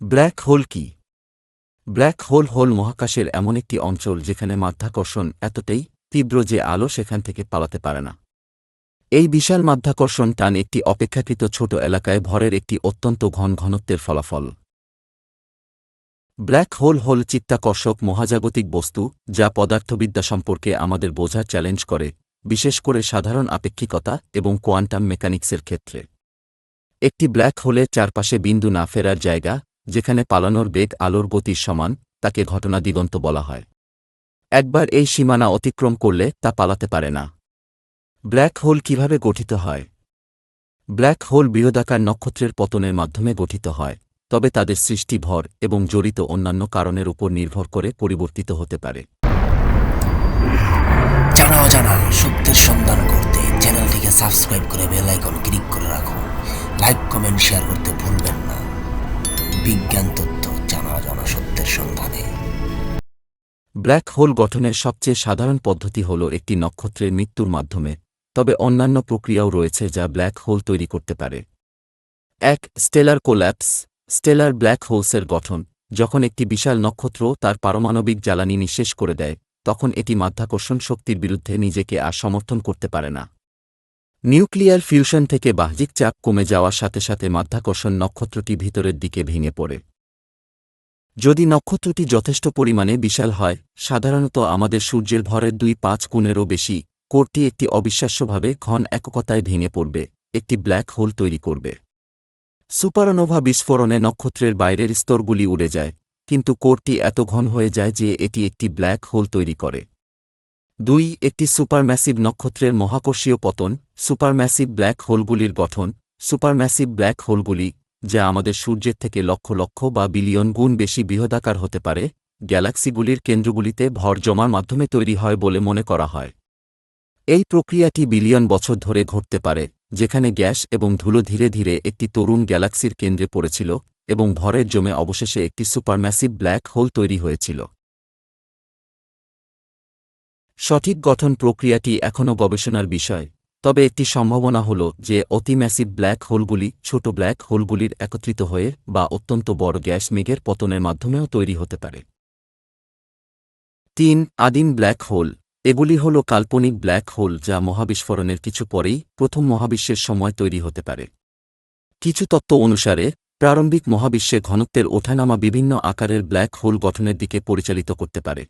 Black hole কি? Black hole hole মহাকাশের এমন একটি অঞ্চল যেখানে মাধ্যাকর্ষণ এতটাই তীব্র যে আলো সেখান থেকে পালাতে পারে না। এই বিশাল মাধ্যাকর্ষণ টান একটি অপেক্ষাকৃত ছোট এলাকায় ভরের একটি অত্যন্ত ঘন ঘনত্বের ফলাফল। ব্ল্যাক হোল হোল চিত্তাকর্ষক মহাজাগতিক বস্তু যা পদার্থবিদ্যা সম্পর্কে আমাদের বোঝার চ্যালেঞ্জ করে, বিশেষ করে সাধারণ আপেক্ষিকতা এবং কোয়ান্টাম মেকানিক্সের ক্ষেত্রে। একটি ব্ল্যাক হোলের চারপাশে বিন্দু না ফেরার জায়গা যেখানে পালানোর বেগ আলোর গতির সমান, তাকে ঘটনা দিগন্ত বলা হয়। একবার এই সীমানা অতিক্রম করলে তা পালাতে পারে না। ব্ল্যাক হোল কীভাবে গঠিত হয়? ব্ল্যাক হোল বৃহদাকার নক্ষত্রের পতনের মাধ্যমে গঠিত হয়, তবে তাদের সৃষ্টি ভর এবং জড়িত অন্যান্য কারণের উপর নির্ভর করে পরিবর্তিত হতে পারে। জানা অজানা সত্যের সন্ধান করতে চ্যানেলটিকে সাবস্ক্রাইব করে বেল আইকন ক্লিক করে রাখুন। লাইক, কমেন্ট, শেয়ার করতে ভুলবেন বিজ্ঞান তথ্য জানা অজানা সত্যের সন্ধানে। ব্ল্যাক হোল গঠনের সবচেয়ে সাধারণ পদ্ধতি হল একটি নক্ষত্রের মৃত্যুর মাধ্যমে, তবে অন্যান্য প্রক্রিয়াও রয়েছে যা ব্ল্যাক হোল তৈরি করতে পারে। এক, স্টেলার কোল্যাপস। স্টেলার ব্ল্যাক হোলসের গঠন, যখন একটি বিশাল নক্ষত্র তার পারমাণবিক জ্বালানি নিঃশেষ করে দেয়, তখন এটি মাধ্যাকর্ষণ শক্তির বিরুদ্ধে নিজেকে আর সমর্থন করতে পারে না। নিউক্লিয়ার ফিউশন থেকে বাহ্যিক চাপ কমে যাওয়ার সাথে সাথে মাধ্যাকর্ষণ নক্ষত্রটি ভিতরের দিকে ভেঙে পড়ে। যদি নক্ষত্রটি যথেষ্ট পরিমাণে বিশাল হয়, সাধারণত আমাদের সূর্যের ভরের দুই পাঁচ গুণেরও বেশি কোরটি একটি অবিশ্বাস্যভাবে ঘন এককতায় ভেঙে পড়বে, একটি ব্ল্যাক হোল তৈরি করবে। সুপারনোভা বিস্ফোরণে নক্ষত্রের বাইরের স্তরগুলি উড়ে যায়, কিন্তু কোরটি এত ঘন হয়ে যায় যে এটি একটি ব্ল্যাক হোল তৈরি করে। দুই, একটি সুপারম্যাসিভ নক্ষত্রের মহাকর্ষীয় পতন, সুপারম্যাসিভ ব্ল্যাক হোলগুলির গঠন, সুপারম্যাসিভ ব্ল্যাক হোলগুলি, যা আমাদের সূর্যের থেকে লক্ষ লক্ষ বা বিলিয়ন গুণ বেশি বৃহদাকার হতে পারে, গ্যালাক্সিগুলির কেন্দ্রগুলিতে ভর জমার মাধ্যমে তৈরি হয় বলে মনে করা হয়। এই প্রক্রিয়াটি বিলিয়ন বছর ধরে ঘটতে পারে, যেখানে গ্যাস এবং ধুলো ধীরে ধীরে একটি তরুণ গ্যালাক্সির কেন্দ্রে পড়েছিল এবং ভরের জমে অবশেষে একটি সুপারম্যাসিভ ব্ল্যাক হোল তৈরি হয়েছিল। সঠিক গঠন প্রক্রিয়াটি এখনও গবেষণার বিষয়, তবে একটি সম্ভাবনা হল যে অতিম্যাসিভ ব্ল্যাক হোলগুলি ছোট ব্ল্যাক হোলগুলির একত্রিত হয়ে বা অত্যন্ত বড় গ্যাস মেঘের পতনের মাধ্যমেও তৈরি হতে পারে। তিন, আদিম ব্ল্যাক হোল। এগুলি হল কাল্পনিক ব্ল্যাক হোল যা মহাবিস্ফোরণের কিছু পরেই প্রথম মহাবিশ্বের সময় তৈরি হতে পারে। কিছু তত্ত্ব অনুসারে, প্রারম্ভিক মহাবিশ্বে ঘনত্বের ওঠানামা বিভিন্ন আকারের ব্ল্যাক হোল গঠনের দিকে পরিচালিত করতে পারে।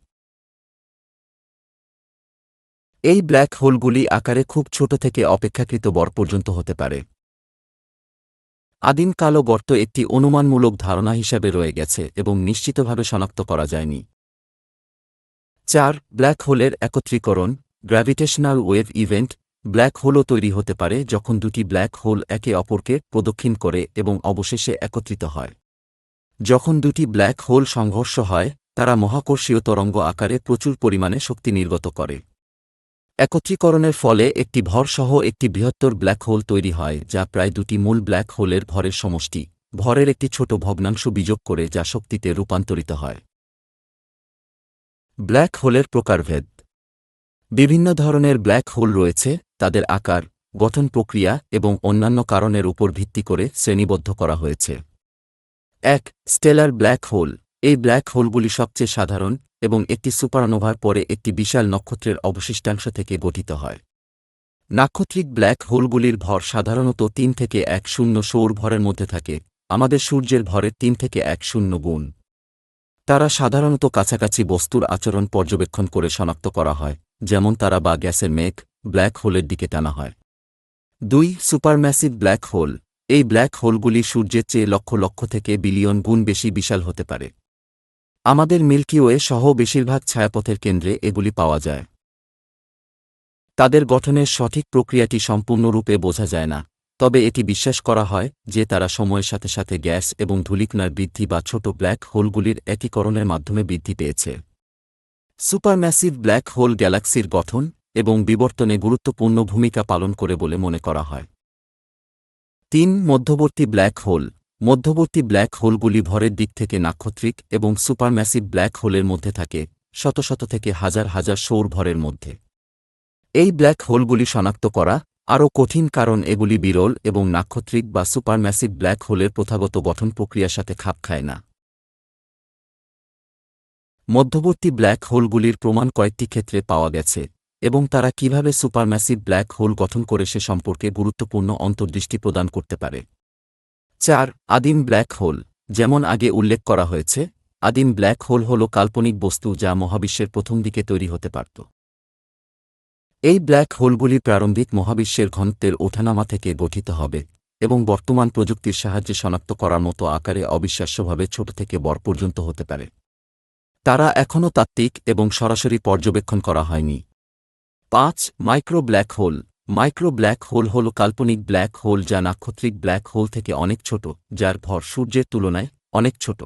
এই ব্ল্যাক হোলগুলি আকারে খুব ছোট থেকে অপেক্ষাকৃত বড় পর্যন্ত হতে পারে। আদিম কালো গর্ত একটি অনুমানমূলক ধারণা হিসাবে রয়ে গেছে এবং নিশ্চিতভাবে শনাক্ত করা যায়নি। চার, ব্ল্যাক হোলের একত্রীকরণ, গ্র্যাভিটেশনাল ওয়েভ ইভেন্ট, ব্ল্যাক হোলও তৈরি হতে পারে যখন দুটি ব্ল্যাক হোল একে অপরকে প্রদক্ষিণ করে এবং অবশেষে একত্রিত হয়। যখন দুটি ব্ল্যাক হোল সংঘর্ষ হয়, তারা মহাকর্ষীয় তরঙ্গ আকারে প্রচুর পরিমাণে শক্তি নির্গত করে। একত্রীকরণের ফলে একটি ভরসহ একটি বৃহত্তর ব্ল্যাক হোল তৈরি হয়, যা প্রায় দুটি মূল ব্ল্যাক হোলের ভরের সমষ্টি। ভরের একটি ছোট ভগ্নাংশ বিযোগ করে যা শক্তিতে রূপান্তরিত হয়। ব্ল্যাক হোলের প্রকারভেদ। বিভিন্ন ধরনের ব্ল্যাক হোল রয়েছে, তাদের আকার, গঠন প্রক্রিয়া এবং অন্যান্য কারণের উপর ভিত্তি করে শ্রেণীবদ্ধ করা হয়েছে। এক, স্টেলার ব্ল্যাক হোল। এই ব্ল্যাক হোলগুলি সবচেয়ে সাধারণ এবং একটি সুপারনোভার পরে একটি বিশাল নক্ষত্রের অবশিষ্টাংশ থেকে গঠিত হয়। নাক্ষত্রিক ব্ল্যাক হোলগুলির ভর সাধারণত তিন থেকে এক শূন্য সৌর ভরের মধ্যে থাকে, আমাদের সূর্যের ভরের তিন থেকে এক শূন্য গুণ। তারা সাধারণত কাছাকাছি বস্তুর আচরণ পর্যবেক্ষণ করে শনাক্ত করা হয়, যেমন তারা বা গ্যাসের মেঘ, ব্ল্যাক হোলের দিকে টানা হয়। দুই, সুপারম্যাসিভ ব্ল্যাক হোল। এই ব্ল্যাক হোলগুলি সূর্যের চেয়ে লক্ষ লক্ষ থেকে বিলিয়ন গুণ বেশি বিশাল হতে পারে। আমাদের মিল্কি ওয়ে সহ বেশিরভাগ ছায়াপথের কেন্দ্রে এগুলি পাওয়া যায়। তাদের গঠনের সঠিক প্রক্রিয়াটি সম্পূর্ণরূপে বোঝা যায় না, তবে এটি বিশ্বাস করা হয় যে তারা সময়ের সাথে সাথে গ্যাস এবং ধূলিকণার বৃদ্ধি বা ছোট ব্ল্যাক হোলগুলির একীকরণের মাধ্যমে বৃদ্ধি পেয়েছে। সুপারম্যাসিভ ব্ল্যাক হোল গ্যালাক্সির গঠন এবং বিবর্তনে গুরুত্বপূর্ণ ভূমিকা পালন করে বলে মনে করা হয়। তিন, মধ্যবর্তী ব্ল্যাক হোল। মধ্যবর্তী ব্ল্যাক হোলগুলি ভরের দিক থেকে নাক্ষত্রিক এবং সুপারম্যাসিভ ব্ল্যাক হোলের মধ্যে থাকে, শত শত থেকে হাজার হাজার সৌর ভরের মধ্যে। এই ব্ল্যাক হোলগুলি শনাক্ত করা আরও কঠিন কারণ এগুলি বিরল এবং নাক্ষত্রিক বা সুপারম্যাসিভ ব্ল্যাক হোলের প্রথাগত গঠন প্রক্রিয়ার সাথে খাপ খায় না। মধ্যবর্তী ব্ল্যাক হোলগুলির প্রমাণ কয়েকটি ক্ষেত্রে পাওয়া গেছে, এবং তারা কীভাবে সুপারম্যাসিভ ব্ল্যাক হোল গঠন করে সে সম্পর্কে গুরুত্বপূর্ণ অন্তর্দৃষ্টি প্রদান করতে পারে। চার, আদিম ব্ল্যাক হোল, যেমন আগে উল্লেখ করা হয়েছে, আদিম ব্ল্যাক হোল হল কাল্পনিক বস্তু যা মহাবিশ্বের প্রথম দিকে তৈরি হতে পারত। এই ব্ল্যাক হোলগুলি প্রারম্ভিক মহাবিশ্বের ঘনত্বের ওঠানামা থেকে গঠিত হবে এবং বর্তমান প্রযুক্তির সাহায্যে শনাক্ত করার মতো আকারে অবিশ্বাস্যভাবে ছোট থেকে বড় পর্যন্ত হতে পারে। তারা এখনও তাত্ত্বিক এবং সরাসরি পর্যবেক্ষণ করা হয়নি। পাঁচ, micro black hole micro black hole হল কাল্পনিক ব্ল্যাক হোল যা নাক্ষত্রিক ব্ল্যাক হোল থেকে অনেক ছোট, যার ভর সূর্যের তুলনায় অনেক ছোট।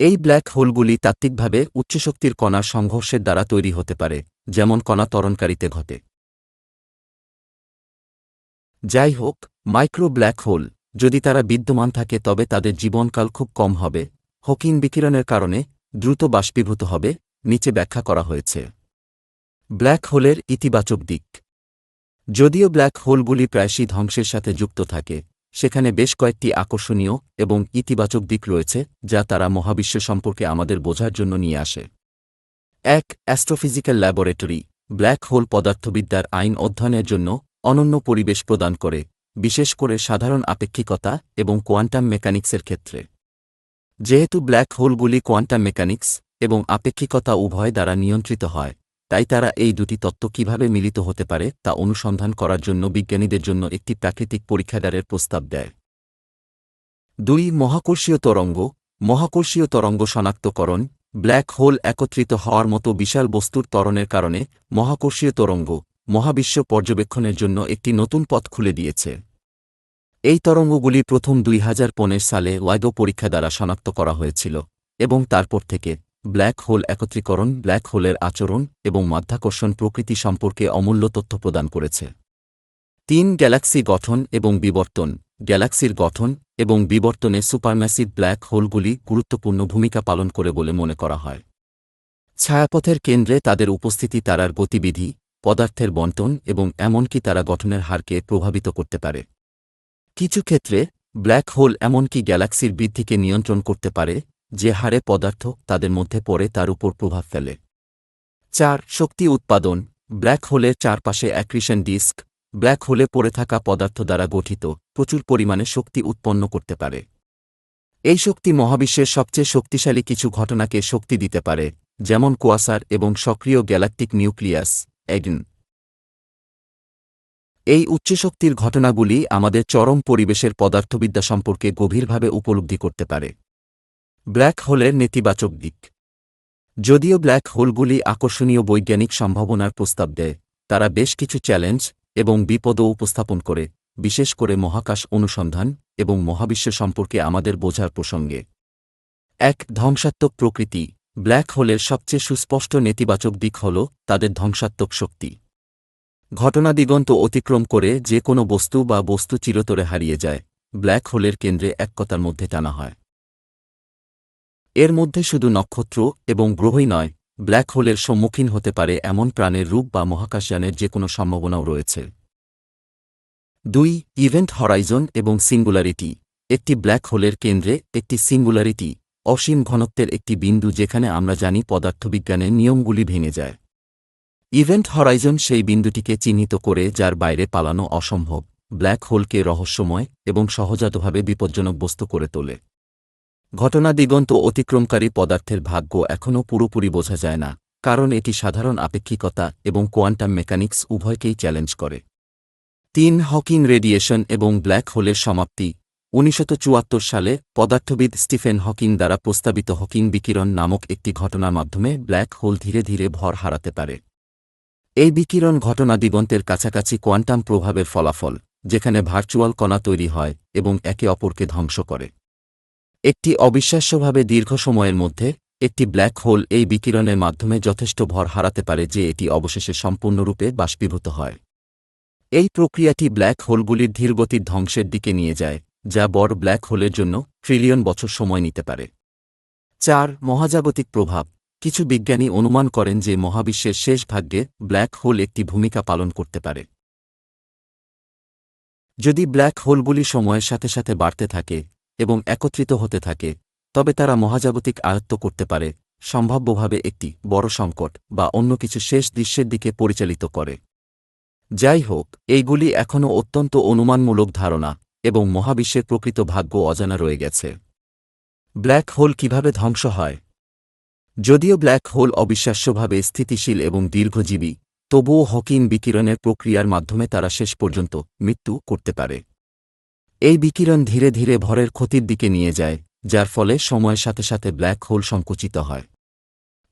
এই ব্ল্যাক হোলগুলি তাত্ত্বিকভাবে উচ্চশক্তির কণা সংঘর্ষের দ্বারা তৈরি হতে পারে, যেমন কণা ত্বরণকারীতে ঘটে। যাই হোক মাইক্রো ব্ল্যাক হোল যদি তারা বিদ্যমান থাকে তবে তাদের জীবনকাল খুব কম হবে। হকিং বিকিরণের কারণে দ্রুত বাষ্পীভূত হবে, নিচে ব্যাখ্যা করা হয়েছে। ব্ল্যাক হোলের ইতিবাচক দিক। যদিও ব্ল্যাক হোলগুলি প্রায়শই ধ্বংসের সাথে যুক্ত থাকে, সেখানে বেশ কয়েকটি আকর্ষণীয় এবং ইতিবাচক দিক রয়েছে, যা তারা মহাবিশ্ব সম্পর্কে আমাদের বোঝার জন্য নিয়ে আসে। এক, অ্যাস্ট্রোফিজিক্যাল ল্যাবরেটরি। ব্ল্যাক হোল পদার্থবিদ্যার আইন অধ্যয়নের জন্য অনন্য পরিবেশ প্রদান করে, বিশেষ করে সাধারণ আপেক্ষিকতা এবং কোয়ান্টাম মেকানিক্সের ক্ষেত্রে। যেহেতু ব্ল্যাক হোলগুলি কোয়ান্টাম মেকানিক্স এবং আপেক্ষিকতা উভয় দ্বারা নিয়ন্ত্রিত হয় তাই তারা এই দুটি তত্ত্ব কীভাবে মিলিত হতে পারে তা অনুসন্ধান করার জন্য বিজ্ঞানীদের জন্য একটি প্রাকৃতিক পরীক্ষাগারের প্রস্তাব দেয়। দুই, মহাকর্ষীয় তরঙ্গ মহাকর্ষীয় তরঙ্গ শনাক্তকরণ, ব্ল্যাক হোল একত্রিত হওয়ার মতো বিশাল বস্তুর ত্বরণের কারণে মহাকর্ষীয় তরঙ্গ মহাবিশ্ব পর্যবেক্ষণের জন্য একটি নতুন পথ খুলে দিয়েছে। এই তরঙ্গগুলি প্রথম দুই হাজার পনেরো সালে ওয়াইডো পরীক্ষা দ্বারা শনাক্ত করা হয়েছিল এবং তারপর থেকে ব্ল্যাক হোল একত্রীকরণ, ব্ল্যাক হোলের আচরণ এবং মাধ্যাকর্ষণ প্রকৃতি সম্পর্কে অমূল্য তথ্য প্রদান করেছে। তিন, গ্যালাক্সি গঠন এবং বিবর্তন। গ্যালাক্সির গঠন এবং বিবর্তনে সুপারম্যাসিভ ব্ল্যাক হোলগুলি গুরুত্বপূর্ণ ভূমিকা পালন করে বলে মনে করা হয়। ছায়াপথের কেন্দ্রে তাদের উপস্থিতি তারার গতিবিধি, পদার্থের বন্টন এবং এমনকি তারা গঠনের হারকে প্রভাবিত করতে পারে। কিছু ক্ষেত্রে, ব্ল্যাক হোল এমনকি গ্যালাক্সির বৃদ্ধিকে নিয়ন্ত্রণ করতে পারে যে হারে পদার্থ তাদের মধ্যে পড়ে তার উপর প্রভাব ফেলে। চার, শক্তি উৎপাদন। ব্ল্যাক হোলের চারপাশে অ্যাক্রিশন ডিস্ক। ব্ল্যাক হোলে পড়ে থাকা পদার্থ দ্বারা গঠিত। প্রচুর পরিমাণে শক্তি উৎপন্ন করতে পারে। এই শক্তি মহাবিশ্বের সবচেয়ে শক্তিশালী কিছু ঘটনাকে শক্তি দিতে পারে, যেমন কোয়াসার এবং সক্রিয় গ্যালাকটিক নিউক্লিয়াস, এগন। এই উচ্চশক্তির ঘটনাগুলি আমাদের চরম পরিবেশের পদার্থবিদ্যা সম্পর্কে গভীরভাবে উপলব্ধি করতে পারে। ব্ল্যাক হোলের নেতিবাচক দিক। যদিও ব্ল্যাক হোলগুলি আকর্ষণীয় বৈজ্ঞানিক সম্ভাবনার প্রস্তাব দেয়, তারা বেশ কিছু চ্যালেঞ্জ এবং বিপদও উপস্থাপন করে, বিশেষ করে মহাকাশ অনুসন্ধান এবং মহাবিশ্ব সম্পর্কে আমাদের বোঝার প্রসঙ্গে। এক, ধ্বংসাত্মক প্রকৃতি। ব্ল্যাক হোলের সবচেয়ে সুস্পষ্ট নেতিবাচক দিক হল তাদের ধ্বংসাত্মক শক্তি। ঘটনা দিগন্ত অতিক্রম করে যে কোনো বস্তু বা বস্তু চিরতরে হারিয়ে যায়, ব্ল্যাক হোলের কেন্দ্রে একতার মধ্যে টানা হয়। এর মধ্যে শুধু নক্ষত্র এবং গ্রহই নয়, ব্ল্যাক হোলের সম্মুখীন হতে পারে এমন প্রাণের রূপ বা মহাকাশযানের যে কোনো সম্ভাবনাও রয়েছে। দুই, ইভেন্ট হরাইজন এবং সিঙ্গুলারিটি। একটি ব্ল্যাক হোলের কেন্দ্রে একটি সিঙ্গুলারিটি, অসীম ঘনত্বের একটি বিন্দু যেখানে আমরা জানি পদার্থবিজ্ঞানের নিয়মগুলি ভেঙে যায়। ইভেন্ট হরাইজন সেই বিন্দুটিকে চিহ্নিত করে যার বাইরে পালানো অসম্ভব, ব্ল্যাক হোলকে রহস্যময় এবং সহজাতভাবে বিপজ্জনক বস্তু করে তোলে। ঘটনা দিগন্ত অতিক্রমকারী পদার্থের ভাগ্য এখনও পুরোপুরি বোঝা যায় না, কারণ এটি সাধারণ আপেক্ষিকতা এবং কোয়ান্টাম মেকানিক্স উভয়কেই চ্যালেঞ্জ করে। তিন হকিং রেডিয়েশন এবং ব্ল্যাক হোলের সমাপ্তি, উনিশশো সালে পদার্থবিদ স্টিফেন হকিং দ্বারা প্রস্তাবিত হকিং বিকিরণ নামক একটি ঘটনার মাধ্যমে ব্ল্যাক হোল ধীরে ধীরে ভর হারাতে পারে। এই বিকিরণ ঘটনা দিগন্তের কাছাকাছি কোয়ান্টাম প্রভাবের ফলাফল, যেখানে ভার্চুয়াল কণা তৈরি হয় এবং একে অপরকে ধ্বংস করে। একটি অবিশ্বাস্যভাবে দীর্ঘ সময়ের মধ্যে, একটি ব্ল্যাক হোল এই বিকিরণের মাধ্যমে যথেষ্ট ভর হারাতে পারে যে এটি অবশেষে সম্পূর্ণরূপে বাষ্পীভূত হয়। এই প্রক্রিয়াটি ব্ল্যাক হোলগুলির ধীরগতির ধ্বংসের দিকে নিয়ে যায়, যা বড় ব্ল্যাক হোলের জন্য ট্রিলিয়ন বছর সময় নিতে পারে। চার, মহাজাগতিক প্রভাব। কিছু বিজ্ঞানী অনুমান করেন যে মহাবিশ্বের শেষ ভাগ্যে ব্ল্যাক হোল একটি ভূমিকা পালন করতে পারে। যদি ব্ল্যাক হোলগুলি সময়ের সাথে সাথে বাড়তে থাকে এবং একত্রিত হতে থাকে, তবে তারা মহাজাগতিক আয়ত্ত করতে পারে, সম্ভাব্যভাবে একটি বড় সংকট বা অন্য কিছু শেষ দৃশ্যের দিকে পরিচালিত করে। যাই হোক, এইগুলি এখনও অত্যন্ত অনুমানমূলক ধারণা এবং মহাবিশ্বের প্রকৃত ভাগ্য অজানা রয়ে গেছে। ব্ল্যাক হোল কীভাবে ধ্বংস হয়? যদিও ব্ল্যাক হোল অবিশ্বাস্যভাবে স্থিতিশীল এবং দীর্ঘজীবী, তবুও হকিং বিকিরণের প্রক্রিয়ার মাধ্যমে তারা শেষ পর্যন্ত মৃত্যু করতে পারে। এই বিকিরণ ধীরে ধীরে ভরের ক্ষতির দিকে নিয়ে যায়, যার ফলে সময়ের সাথে সাথে ব্ল্যাক হোল সংকুচিত হয়।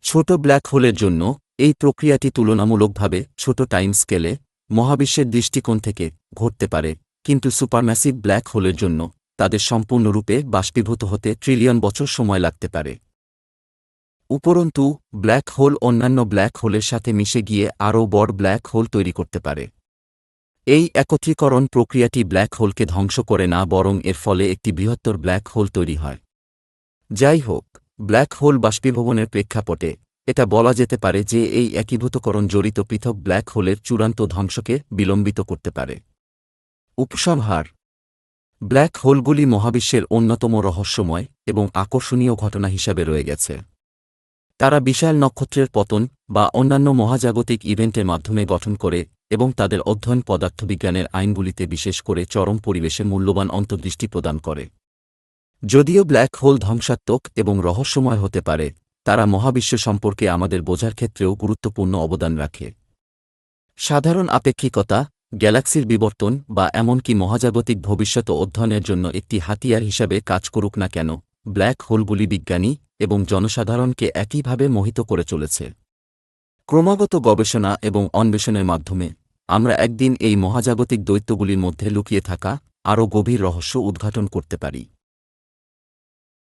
ছোট ব্ল্যাক হোলের জন্য এই প্রক্রিয়াটি তুলনামূলকভাবে ছোট টাইম স্কেলে মহাবিশ্বের দৃষ্টিকোণ থেকে ঘটতে পারে, কিন্তু সুপারম্যাসিভ ব্ল্যাক হোলের জন্য তাদের সম্পূর্ণরূপে বাষ্পীভূত হতে ট্রিলিয়ন বছর সময় লাগতে পারে। উপরন্তু, ব্ল্যাক হোল অন্যান্য ব্ল্যাক হোলের সাথে মিশে গিয়ে আরও বড় ব্ল্যাক হোল তৈরি করতে পারে। এই একত্রীকরণ প্রক্রিয়াটি ব্ল্যাক হোলকে ধ্বংস করে না বরং এর ফলে একটি বৃহত্তর ব্ল্যাক হোল তৈরি হয়। যাই হোক, ব্ল্যাক হোল বাষ্পীভবনের প্রেক্ষাপটে এটা বলা যেতে পারে যে এই একীভূতকরণ জড়িত পৃথক ব্ল্যাক হোলের চূড়ান্ত ধ্বংসকে বিলম্বিত করতে পারে। উপসংহার, ব্ল্যাক হোলগুলি মহাবিশ্বের অন্যতম রহস্যময় এবং আকর্ষণীয় ঘটনা হিসাবে রয়ে গেছে। তারা বিশাল নক্ষত্রের পতন বা অন্যান্য মহাজাগতিক ইভেন্টের মাধ্যমে গঠন করে এবং তাদের অধ্যয়ন পদার্থবিজ্ঞানের আইনগুলিতে বিশেষ করে চরম পরিবেশে মূল্যবান অন্তর্দৃষ্টি প্রদান করে। যদিও ব্ল্যাক হোল ধ্বংসাত্মক এবং রহস্যময় হতে পারে, তারা মহাবিশ্ব সম্পর্কে আমাদের বোঝার ক্ষেত্রেও গুরুত্বপূর্ণ অবদান রাখে। সাধারণ আপেক্ষিকতা, গ্যালাক্সির বিবর্তন বা এমনকি মহাজাগতিক ভবিষ্যৎ অধ্যয়নের জন্য একটি হাতিয়ার হিসাবে কাজ করুক না কেন, ব্ল্যাক হোলগুলি বিজ্ঞানী এবং জনসাধারণকে একইভাবে মোহিত করে চলেছে। ক্রমাগত গবেষণা এবং অন্বেষণের মাধ্যমে আমরা একদিন এই মহাজাগতিক দৈত্যগুলির মধ্যে লুকিয়ে থাকা আরও গভীর রহস্য উদ্ঘাটন করতে পারি।